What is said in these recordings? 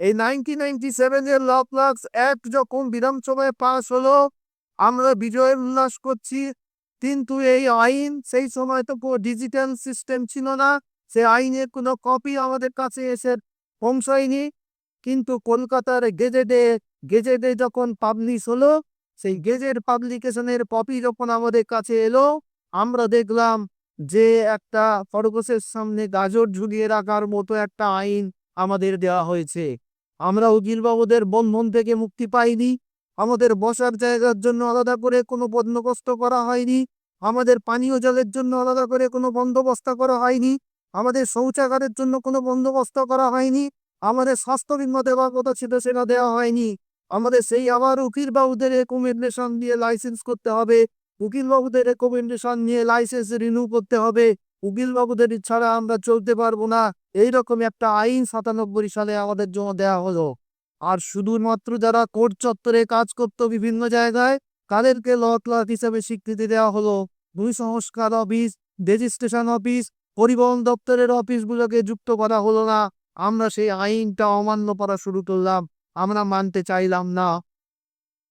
এই nineteen ninety সেভেনের ল act যখন বিধানসভায় পাশ হলো, আমরা বিজয়ের উল্লাস করছি। কিন্তু এই আইন, সেই সময় তো ডিজিটাল সিস্টেম ছিল না। সে আইনের কোনো কপি আমাদের কাছে এসে পৌঁছায়নি। কিন্তু কলকাতার গেজেটে গেজেটে যখন পাবলিশ হলো, সেই গেজেট পাবলিকেশনের কপি যখন আমাদের কাছে এলো, আমরা দেখলাম যে একটা খরগোশের সামনে গাজর ঝুলিয়ে রাখার মতো একটা আইন আমাদের দেওয়া হয়েছে। আমরা উকিলবাবুদের বন্ধন থেকে মুক্তি পাইনি। আমাদের বসার জায়গার জন্য আলাদা করে কোনো বন্দোবস্ত করা হয়নি। আমাদের পানীয় জলের জন্য আলাদা করে কোনো বন্দোবস্ত করা হয়নি। আমাদের শৌচাগারের জন্য কোনো বন্দোবস্ত করা হয়নি। আমাদের স্বাস্থ্য বিমা দেওয়ার কথা ছিল, সেটা দেওয়া হয়নি। আমাদের সেই আবার উকিলবাবুদের রেকমেন্ডেশন দিয়ে লাইসেন্স করতে হবে। উকিলবাবুদের রেকমেন্ডেশন নিয়ে লাইসেন্স রিনিউ করতে হবে। উকিলবাবুদের ছাড়া আমরা চলতে পারব না। এইরকম একটা আইন সাতানব্বই সালে আমাদের জন্য দেয়া হলো। আর শুধুমাত্র যারা কোর্ট চত্বরে কাজ করত বিভিন্ন জায়গায়, তাদেরকে ল ক্লার্ক হিসেবে স্বীকৃতি দেওয়া হলো। ভূমি সংস্কার অফিস, রেজিস্ট্রেশন অফিস, পরিবহন দপ্তরের অফিসগুলোকে যুক্ত করা হলো না। আমরা সেই আইনটা অমান্য করা শুরু করলাম। আমরা মানতে চাইলাম না।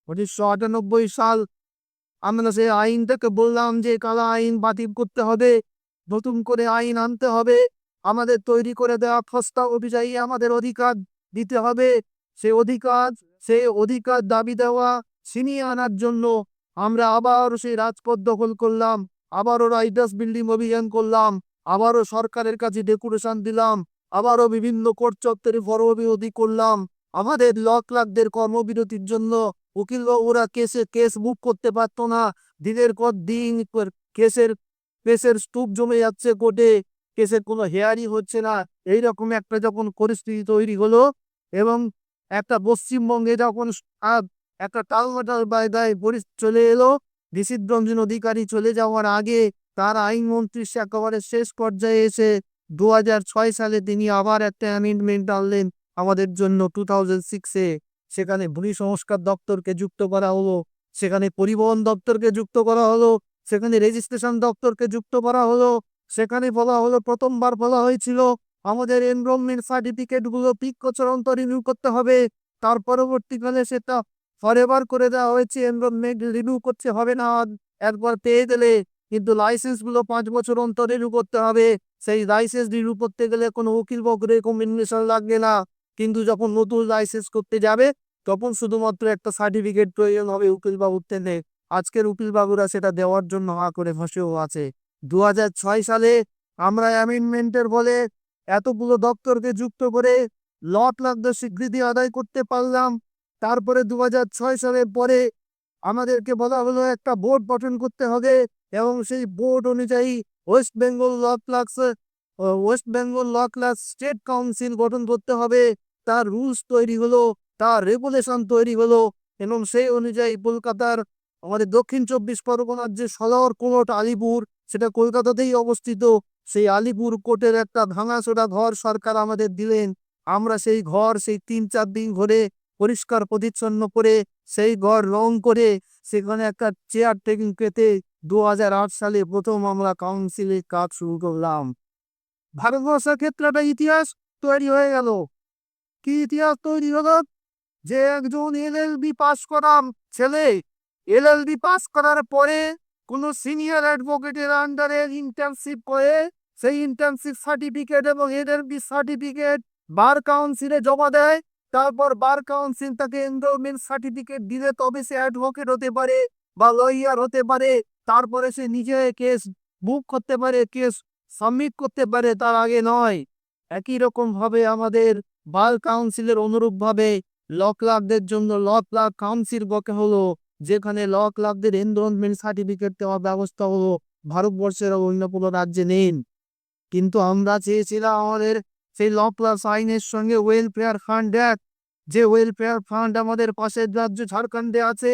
উনিশশো আটানব্বই সাল আমরা সেই আইনটাকে বললাম যে, কালা আইন বাতিল করতে হবে। নতুন করে আইন আনতে হবে। আমাদের তৈরি করে দেওয়া ফস্তা অনুযায়ী আমাদের অধিকার দিতে হবে। সে অধিকার সে অধিকার দাবি দেওয়া ছিনিয়ে আনার জন্য আমরা আবার সেই রাজপথ দখল করলাম, আবারও রাইডার্স বিল্ডিং অভিযান করলাম, আবারও সরকারের কাছে ডেকোরেশন দিলাম, আবারও বিভিন্ন কোর্ট চত্বরে বড়বিরোধী করলাম। আমাদের লক লাখদের কর্মবিরতির জন্য উকিলবাবুরা কেসে কেস বুক করতে পারতো না। দিনের পর দিন কেসের কেসের স্তূপ জমে যাচ্ছে কোর্টে। কেসের কোনো হেয়ারিং হচ্ছে না। এইরকম একটা যখন পরিস্থিতি তৈরি হলো এবং একটা পশ্চিমবঙ্গে যখন একটা টালমাটাল বায়দায় চলে এলো নিশীথ রঞ্জন অধিকারী চলে যাওয়ার আগে তার আইনমন্ত্রী একেবারে শেষ পর্যায়ে এসে দু সালে তিনি আবার একটা অ্যামেন্ডমেন্ট আনলেন আমাদের জন্য টু থাউজেন্ড সিক্সে সেখানে ভূমি সংস্কার দপ্তরকে যুক্ত করা হলো, সেখানে পরিবহন দপ্তরকে যুক্ত করা হলো সেখানে রেজিস্ট্রেশন দপ্তরকে যুক্ত করা হলো। সেখানে বলা হলো, প্রথমবার বলা হয়েছিল, আমাদের এনরোলমেন্ট সার্টিফিকেটগুলো পিক বছর অন্তর রিনিউ করতে হবে। তার পরবর্তীকালে সেটা ফরেভার করে দেওয়া হয়েছে। এনরোলমেন্ট রিনিউ করতে হবে না। একবার পেয়ে গেলে কিন্তু লাইসেন্সগুলো পাঁচ বছর অন্তর রিনিউ করতে হবে। সেই লাইসেন্স রিনিউ করতে গেলে কোনো উকিল বকরে কম্বিনেশন লাগবে না। কিন্তু যখন নতুন লাইসেন্স করতে যাবে, তখন শুধুমাত্র একটা সার্টিফিকেট প্রয়োজন হবে উকিল বাবুর থেকে আজকের উকিল বাবুরা সেটা দেওয়ার জন্য হা করে বসেও আছে। দু সালে আমরা অ্যামেন্ডমেন্টের বলে এতগুলো দপ্তরকে যুক্ত করে লট লাগদের স্বীকৃতি আদায় করতে পারলাম। তারপরে দু সালের পরে আমাদেরকে বলা হলো একটা বোর্ড গঠন করতে হবে এবং সেই বোর্ড অনুযায়ী West Bengal law clerks West Bengal law clerks state council গঠন করতে হবে। তার রুলস তৈরি হলো, তার রেগুলেশন তৈরি হলো এবং সেই অনুযায়ী কলকাতার আমাদের দক্ষিণ চব্বিশ পরগনার যে সদর কোর্ট আলিপুর, সেটা কলকাতাতেই অবস্থিত। সেই আলিপুর কোর্টের একটা ভাঙাচোরা ঘর সরকার আমাদের দিলেন। আমরা সেই ঘর সেই তিন চার দিন ধরে পরিষ্কার পরিচ্ছন্ন করে সেই ঘর রং করে সেখানে একটা চেয়ার টেবিল পেতে দু হাজার আট সালে প্রথম আমরা কাউন্সিলের কাজ শুরু করলাম। ভারতবর্ষের ক্ষেত্রে একটা ইতিহাস তৈরি হয়ে গেল। কি ইতিহাস তৈরি হলো? যে একজন এলএলবি পাস করাম ছেলে এলএলবি পাস করার পরে কোনো সিনিয়র অ্যাডভোকেটের আন্ডারে ইন্টার্নশিপ করে সেই ইন্টার্নশিপ সার্টিফিকেট এবং এলএলবি সার্টিফিকেট বার কাউন্সিলে জমা দেয়। তারপর বার কাউন্সিল তাকে এনরোলমেন্ট সার্টিফিকেট দিলে তবে সে অ্যাডভোকেট হতে পারে বা লয়ার হতে পারে। তারপরে সে নিজে কেস বুক করতে পারে, কেস সাবমিট করতে পারে, তার আগে নয়। একই রকম ভাবে আমাদের বার কাউন্সিলের অনুরূপভাবে ল ক্লাবদের জন্য ল ক্লাব কাউন্সিল বকে হলো যেখানে ল ক্লাবদের এনরোলমেন্ট সার্টিফিকেট দেওয়ার ব্যবস্থা হলো ভারতবর্ষের অন্য কোনো রাজ্যে নেই। কিন্তু আমরা চেয়েছিলাম আমাদের সেই ল প্লাস আইনের সঙ্গে ওয়েলফেয়ার ফান্ড অ্যাক্ট যে ওয়েলফেয়ার ফান্ড আমাদের পাশের রাজ্য ঝাড়খণ্ডে আছে,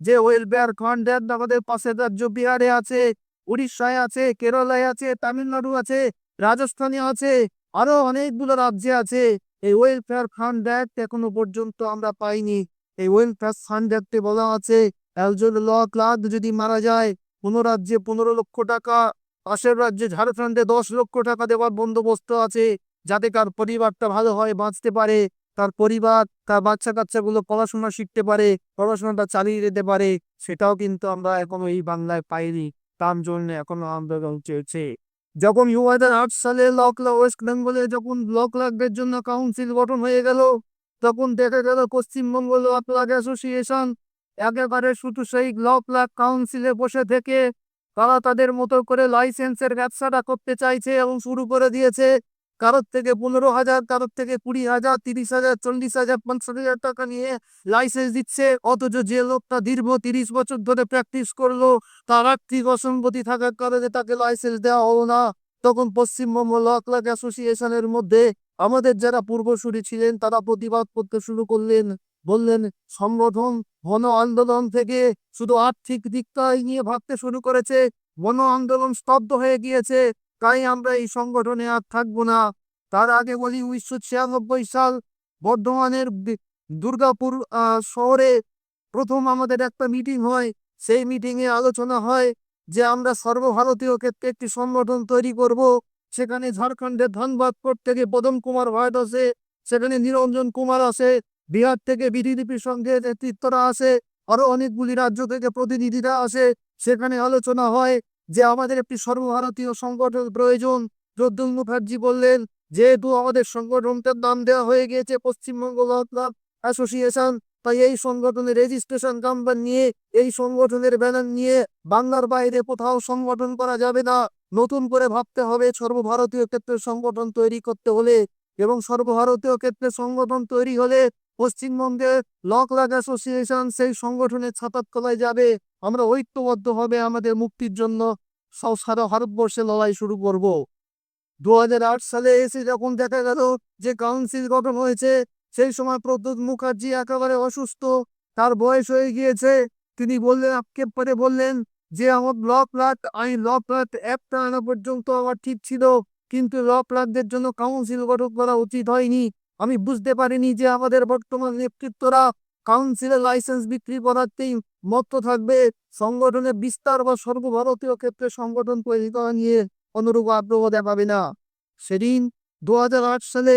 যে ওয়েলফেয়ার ফান্ড অ্যাক্ট আমাদের পাশের রাজ্য বিহারে আছে, উড়িষ্যায় আছে, কেরলায় আছে, তামিলনাড়ু আছে, রাজস্থানে আছে, আরও অনেকগুলো রাজ্যে আছে। এই ওয়েলফেয়ার ফান্ড অ্যাক্ট এখনও পর্যন্ত আমরা পাইনি। এই ওয়েলফেয়ার ফান্ড অ্যাক্টে বলা আছে, একজন ল ক্লাব যদি মারা যায়, কোনো রাজ্যে পনেরো লক্ষ টাকা, পাশের রাজ্যে ঝাড়খণ্ডে দশ লক্ষ টাকা দেওয়ার বন্দোবস্ত আছে, যাতে কার পরিবারটা ভালো হয়, বাঁচতে পারে। তার পরিবার, তার বাচ্চা কাচ্চাগুলো পড়াশোনা শিখতে পারে, পড়াশোনাটা চালিয়ে যেতে পারে, সেটাও কিন্তু আমরা এখনও এই বাংলায় পাইনি। তার জন্য এখনও আন্দোলন চলছে যখন দু হাজার আট সালে লকলা ওয়েস্ট বেঙ্গলে যখন ব্লক লাগদের জন্য কাউন্সিল গঠন হয়ে গেল তখন দেখা গেল পশ্চিমবঙ্গ ল প্লাগ অ্যাসোসিয়েশন একেবারে শুধু সেই ল প্লাগ কাউন্সিলে বসে থেকে তারা তাদের মতো করে লাইসেন্সের ব্যবসাটা করতে চাইছে এবং শুরু করে দিয়েছে। কারোর থেকে পনেরো হাজার, কারোর থেকে কুড়ি হাজার, তিরিশ হাজার, চল্লিশ হাজার, পঞ্চাশ হাজার টাকা নিয়ে লাইসেন্স দিচ্ছে। অথচ যে লোকটা দীর্ঘ তিরিশ বছর ধরে প্র্যাকটিস করল, তার আর্থিক অসঙ্গতি থাকার কারণে তাকে লাইসেন্স দেওয়া হলো না। তখন পশ্চিমবঙ্গ ল ক্লাব অ্যাসোসিয়েশনের মধ্যে আমাদের যারা পূর্বসূরি ছিলেন, তারা প্রতিবাদ করতে শুরু করলেন, বললেন, সংগঠন গণ আন্দোলন থেকে শুধু আর্থিক দিকটাই নিয়ে ভাবতে শুরু করেছে, গণ আন্দোলন স্তব্ধ হয়ে গিয়েছে, তাই আমরা এই সংগঠনে আর থাকব না। তার আগে বলি, উনিশশো ছিয়ানব্বই সাল বর্ধমানের দুর্গাপুর শহরে প্রথম আমাদের একটা মিটিং হয়। সেই মিটিংয়ে আলোচনা হয় যে আমরা সর্বভারতীয় ক্ষেত্রে একটি সংগঠন তৈরি করব। সেখানে ঝাড়খণ্ডের ধানবাদপুর থেকে পদম কুমার ভাট আসে, সেখানে নিরঞ্জন কুমার আসে, বিহার থেকে বিডিডিপি সঙ্গে নেতৃত্বরা আসে, আরও অনেকগুলি রাজ্য থেকে প্রতিনিধিরা আসে। সেখানে আলোচনা হয় যে আমাদের একটি সর্বভারতীয় সংগঠন প্রয়োজন। প্রদ্যুম্ন মুখার্জি বললেন, যেহেতু আমাদের সংগঠনটার নাম দেওয়া হয়ে গিয়েছে পশ্চিমবঙ্গ ক্লাব অ্যাসোসিয়েশন, তাই এই সংগঠনের রেজিস্ট্রেশন নাম্বার নিয়ে, এই সংগঠনের ব্যানার নিয়ে বাংলার বাইরে কোথাও সংগঠন করা যাবে না। নতুন করে ভাবতে হবে সর্বভারতীয় ক্ষেত্রে সংগঠন তৈরি করতে হলে এবং সর্বভারতীয় ক্ষেত্রে সংগঠন তৈরি হলে পশ্চিমবঙ্গে ল ক্লাব অ্যাসোসিয়েশন সেই সংগঠনের ছাতার তলায় যাবে। আমরা ঐক্যবদ্ধ হবে আমাদের মুক্তির জন্য। সারা ভারতবর্ষে লড়াই শুরু করব। দু হাজার আট সালে এসে যখন দেখা গেল যে কাউন্সিল গঠন হয়েছে, সেই সময় প্রদ্যুৎ মুখার্জি একেবারে অসুস্থ। তার বয়স হয়ে গিয়েছে। তিনি বললেন, আক্ষেপ করে বললেন যে আমার ল প্লাট আমি ল প্লাট একটা আনা পর্যন্ত আমার ঠিক ছিল, কিন্তু ল প্লাটদের জন্য কাউন্সিল গঠন করা উচিত হয়নি। আমি বুঝতে পারিনি যে আমাদের বর্তমান নেতৃত্বরা কাউন্সিলের লাইসেন্স বিক্রি করাতেই মত্ত থাকবে, সংগঠনের বিস্তার বা সর্বভারতীয় ক্ষেত্রে সংগঠন তৈরি করা নিয়ে অনুরূপ আগ্রহ দেখাবে না। সেদিন দু হাজার আট সালে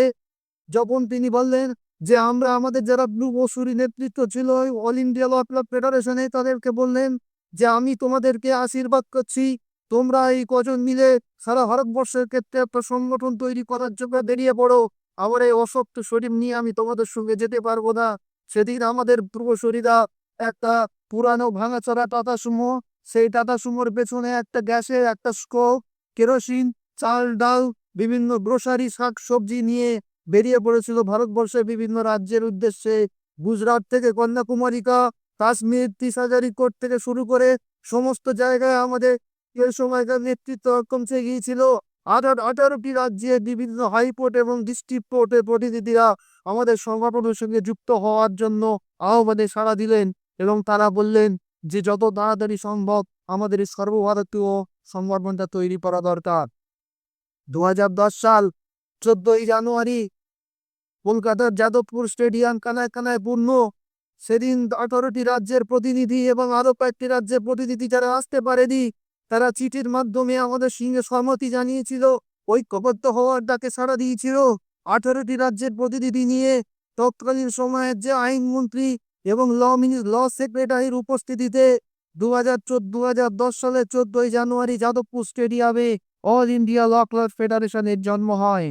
যখন তিনি বললেন যে আমরা আমাদের যারা ব্লু বসুরি নেতৃত্ব ছিল অল ইন্ডিয়া ল ক্লাব ফেডারেশনে তাদেরকে বললেন যে আমি তোমাদেরকে আশীর্বাদ করছি। তোমরা এই কজন মিলে সারা ভারতবর্ষের ক্ষেত্রে একটা সংগঠন তৈরি করার জন্য বেরিয়ে পড়ো। আমার এই অসত্য শরীর নিয়ে আমি তোমাদের সঙ্গে যেতে পারব না। সেদিন আমাদের পূর্বশরীরা একটা পুরানো ভাঙাচোরা টাটা সুমো সেই টাটা সুমোর পেছনে একটা গ্যাসের একটা স্কোপ কেরোসিন, চাল, ডাল, বিভিন্ন গ্রোসারি শাক সবজি নিয়ে বেরিয়ে পড়েছিল ভারতবর্ষের বিভিন্ন রাজ্যের উদ্দেশ্যে। গুজরাট থেকে কন্যাকুমারিকা কাশ্মীর তিসাজারি কোর্ট থেকে শুরু করে সমস্ত জায়গায় আমাদের এই সময়কার নেতৃত্ব কমছে গিয়েছিল আঠারো, আঠারোটি রাজ্যে বিভিন্ন হাইকোর্ট এবং ডিস্ট্রিক্ট কোর্টের প্রতিনিধিরা আমাদের সংগঠনের সঙ্গে যুক্ত হওয়ার জন্য আহ্বানে সাড়া দিলেন এবং তারা বললেন যে, যত তাড়াতাড়ি সম্ভব আমাদের সর্বভারতীয় সংগঠনটা তৈরি করা দরকার। দু হাজার দশ সাল চোদ্দই জানুয়ারি কলকাতার যাদবপুর স্টেডিয়াম কানায় কানায় পূর্ণ সেদিন আঠারোটি রাজ্যের প্রতিনিধি এবং আরও কয়েকটি রাজ্যের প্রতিনিধি যারা আসতে পারেনি, তারা চিঠির মাধ্যমে আমাদের সঙ্গে সহমতি জানিয়েছিল, ঐক্যবদ্ধ হওয়ার ডাকে সাড়া দিয়েছিল। আঠারোটি রাজ্যের প্রতিনিধি নিয়ে তৎকালীন সময়ের যে আইনমন্ত্রী এবং ল ল সেক্রেটারির উপস্থিতিতে দু হাজার দু হাজার দশ সালের চোদ্দই জানুয়ারি যাদবপুর স্টেডিয়ামে অল ইন্ডিয়া ল ক্লাব ফেডারেশনের জন্ম হয়।